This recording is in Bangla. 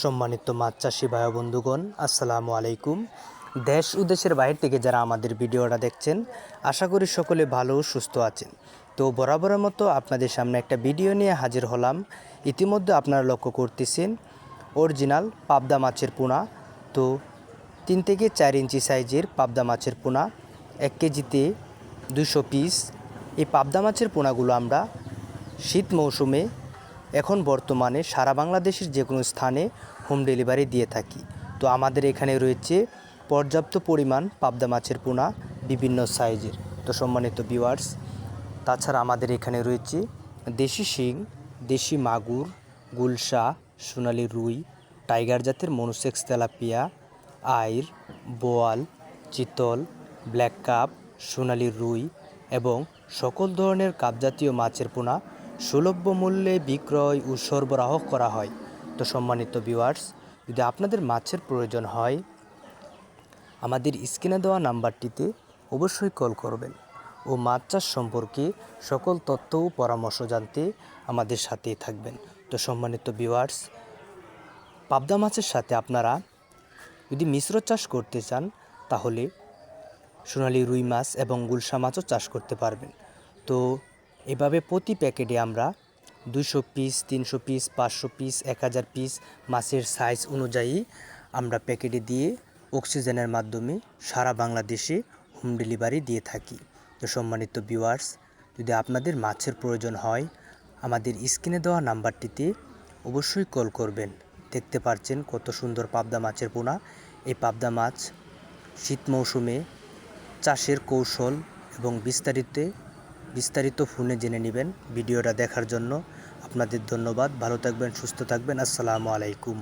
সম্মানিত মাছ চাষি ভাই বন্ধুগণ, আসসালামু আলাইকুম। দেশ ও দেশের বাইরে থেকে যারা আমাদের ভিডিওটা দেখছেন, আশা করি সকলে ভালো সুস্থ আছেন। তো বরাবরের মতো আপনাদের সামনে একটা ভিডিও নিয়ে হাজির হলাম। ইতিমধ্যে আপনারা লক্ষ্য করতেছেন, অরিজিনাল পাবদা মাছের পোনা। তো তিন থেকে চার ইঞ্চি সাইজের পাবদা মাছের পোনা, এক কেজিতে দুশো পিস। এই পাবদা মাছের পোনাগুলো আমরা শীত মৌসুমে এখন বর্তমানে সারা বাংলাদেশের যে কোনো স্থানে হোম ডেলিভারি দিয়ে থাকি। তো আমাদের এখানে রয়েছে পর্যাপ্ত পরিমাণ পাবদা মাছের পোনা বিভিন্ন সাইজের। তো সম্মানিত ভিউয়ার্স তাছাড়া আমাদের এখানে রয়েছে দেশি শিং, দেশি মাগুর, গুলশা, সোনালি রুই, টাইগার জাতের মনুসেক্স তেলাপিয়া, আইর, বোয়াল, চিতল, ব্ল্যাক কাপ, সোনালি রুই এবং সকল ধরনের কাপজাতীয় মাছের পোনা সুলভ্য মূল্যে বিক্রয় ও সরবরাহ করা হয়। তো সম্মানিত ভিউয়ার্স যদি আপনাদের মাছের প্রয়োজন হয়, আমাদের স্ক্রিনে দেওয়া নাম্বারটিতে অবশ্যই কল করবেন ও মাছ চাষ সম্পর্কে সকল তথ্য ও পরামর্শ জানতে আমাদের সাথেই থাকবেন। তো সম্মানিত ভিউয়ার্স পাবদা মাছের সাথে আপনারা যদি মিশ্র চাষ করতে চান, তাহলে সোনালি রুই মাছ এবং গুলশা মাছও চাষ করতে পারবেন। তো এভাবে প্রতি প্যাকেটে আমরা দুশো পিস, তিনশো পিস, পাঁচশো পিস, এক হাজার পিস মাছের সাইজ অনুযায়ী আমরা প্যাকেটে দিয়ে অক্সিজেনের মাধ্যমে সারা বাংলাদেশে হোম ডেলিভারি দিয়ে থাকি। তো সম্মানিত ভিউয়ার্স যদি আপনাদের মাছের প্রয়োজন হয়, আমাদের স্ক্রিনে দেওয়া নাম্বারটিতে অবশ্যই কল করবেন। দেখতে পাচ্ছেন কত সুন্দর পাবদা মাছের পোনা। এই পাবদা মাছ শীত মৌসুমে চাষের কৌশল এবং বিস্তারিত বিস্তারিত ফোনে জেনে নেবেন। ভিডিওটা দেখার জন্য আপনাদের ধন্যবাদ। ভালো থাকবেন, সুস্থ থাকবেন। আসসালামু আলাইকুম।